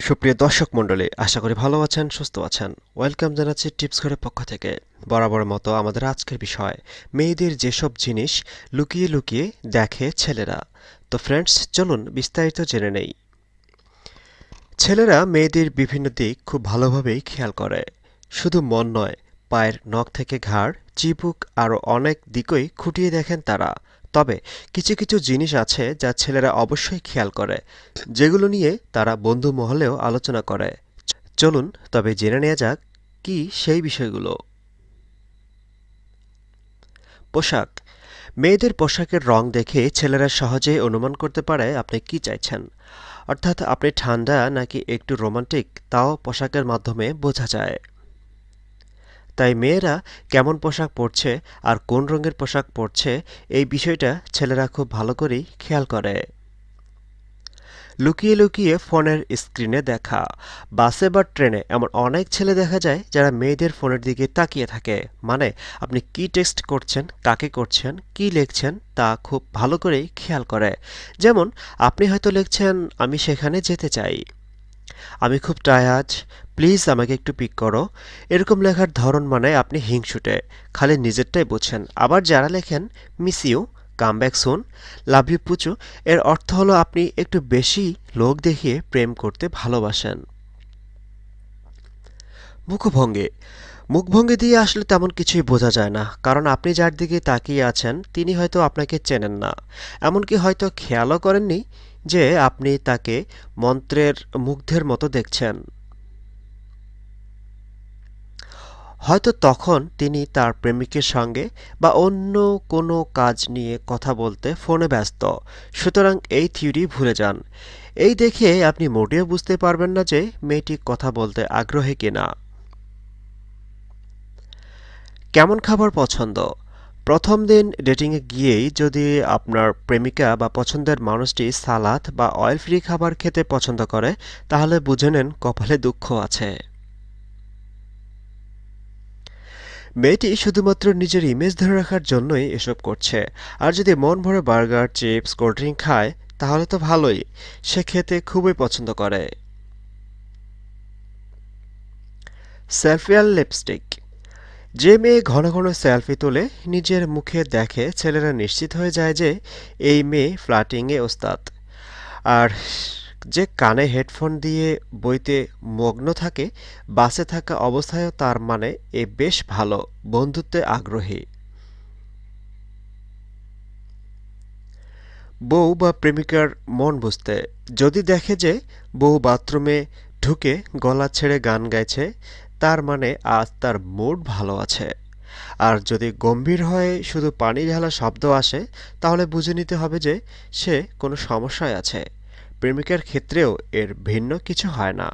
সুপ্রিয় দর্শক মণ্ডলী, আশা করি ভালো আছেন, সুস্থ আছেন। ওয়েলকাম জানাচ্ছি টিপস ঘরের পক্ষ থেকে। বরাবর মতো আমাদের আজকের বিষয়, মেয়েদের যেসব জিনিস লুকিয়ে লুকিয়ে দেখে ছেলেরা। তো ফ্রেন্ডস চলুন বিস্তারিত জেনে নেই। ছেলেরা মেয়েদের বিভিন্ন দিক খুব ভালোভাবেই খেয়াল করে। শুধু মন নয়, পায়ের নখ থেকে ঘাড়, চিবুক আরও অনেক দিকই খুঁটিয়ে দেখেন তারা। তবে কিছু কিছু জিনিস আছে যা ছেলেরা অবশ্যই খেয়াল করে, যেগুলো নিয়ে তারা বন্ধু মহলেও আলোচনা করে। চলুন তবে জেনে নেওয়া যাক কি সেই বিষয়গুলো। পোশাক। মেয়েদের পোশাকের রং দেখে ছেলেরা সহজেই অনুমান করতে পারে আপনি কি চাইছেন। অর্থাৎ আপনি ঠান্ডা নাকি একটু রোমান্টিক, তাও পোশাকের মাধ্যমে বোঝা যায়। তাই মেয়েরা কেমন পোশাক পরছে আর কোন রঙের পোশাক পরছে এই বিষয়টা ছেলেরা খুব ভালো করেই খেয়াল করে। লুকিয়ে লুকিয়ে ফোনের স্ক্রিনে দেখা। বাসে বা ট্রেনে এমন অনেক ছেলে দেখা যায় যারা মেয়েদের ফোনের দিকে তাকিয়ে থাকে। মানে আপনি কি টেক্সট করছেন, কাকে করছেন, কি লিখছেন তা খুব ভালো করেই খেয়াল করে। যেমন, আপনি হয়তো লিখছেন, আমি সেখানে যেতে চাই। আমি খুব টায়ার্ড প্লিজ আমাকে একটু পিক করো। এরকম লেখার ধরন মানে আপনি হিংসুটে, খালি নিজেরটাই বোঝেন। আবার যারা লেখেন, miss you, come back soon, love you পুচু এর অর্থ হলো আপনি একটু বেশি লোক দেখিয়ে প্রেম করতে ভালোবাসেন। মুখভঙ্গি। মুখভঙ্গি দিয়ে আসলে তেমন কিছুই বোঝা যায় না, কারণ আপনি যার দিকে তাকিয়ে আছেন, তিনি হয়তো আপনাকে চেনেন না। এমনকি হয়তো খেয়ালও করেননি যে আপনি তাকে মন্ত্রের, মুগ্ধের মতো দেখছেন। হয়তো তখন তিনি তার প্রেমিকের সঙ্গে বা অন্য কোনো কাজ নিয়ে কথা বলতে ফোনে ব্যস্ত। সুতরাং এই থিওরি ভুলে যান। এই দেখে আপনি মোটেও বুঝতে পারবেন না যে মেয়েটি কথা বলতে আগ্রহী কিনা। কেমন খাবার পছন্দ? প্রথম দিন ডেটিংয়ে গিয়েই যদি আপনার প্রেমিকা বা পছন্দের মানুষটি সালাদ বা অয়েল ফ্রি খাবার খেতে পছন্দ করে, তাহলে বুঝে নেন কপালে দুঃখ আছে। মেয়েটি শুধুমাত্র নিজের ইমেজ ধরে রাখার জন্যই এসব করছে। আর যদি মন ভরে বার্গার, চিপস, কোল্ড ড্রিঙ্ক খায়, তাহলে তো ভালোই। সে খেতে খুবই পছন্দ করে। সেলফিয়াল লিপস্টিক। যে মেয়ে ঘন ঘন সেলফি তোলে, নিজের মুখে দেখে ছেলেরা নিশ্চিত হয়ে যায় যে, এই মেয়ে ফ্লাটিংয়ে ওস্তাদ। আর যে কানে হেডফোন দিয়ে বইতে মগ্ন থাকে, বাসে থাকা অবস্থায়ও তার মানে এ বেশ ভালো, বন্ধুত্বে আগ্রহী। বউ বা প্রেমিকার মন বুঝতে, যদি দেখে যে বউ বাথরুমে ঢুকে গলা ছেড়ে গান গাইছে, তার মানে আজ তার মুড ভালো আছে। আর যদি গম্ভীর হয়ে শুধু পানি ঢালা শব্দ আসে, তাহলে বুঝে নিতে হবে যে সে কোনো সমস্যায় আছে। প্রেমিকার ক্ষেত্রেও এর ভিন্ন কিছু হয় না।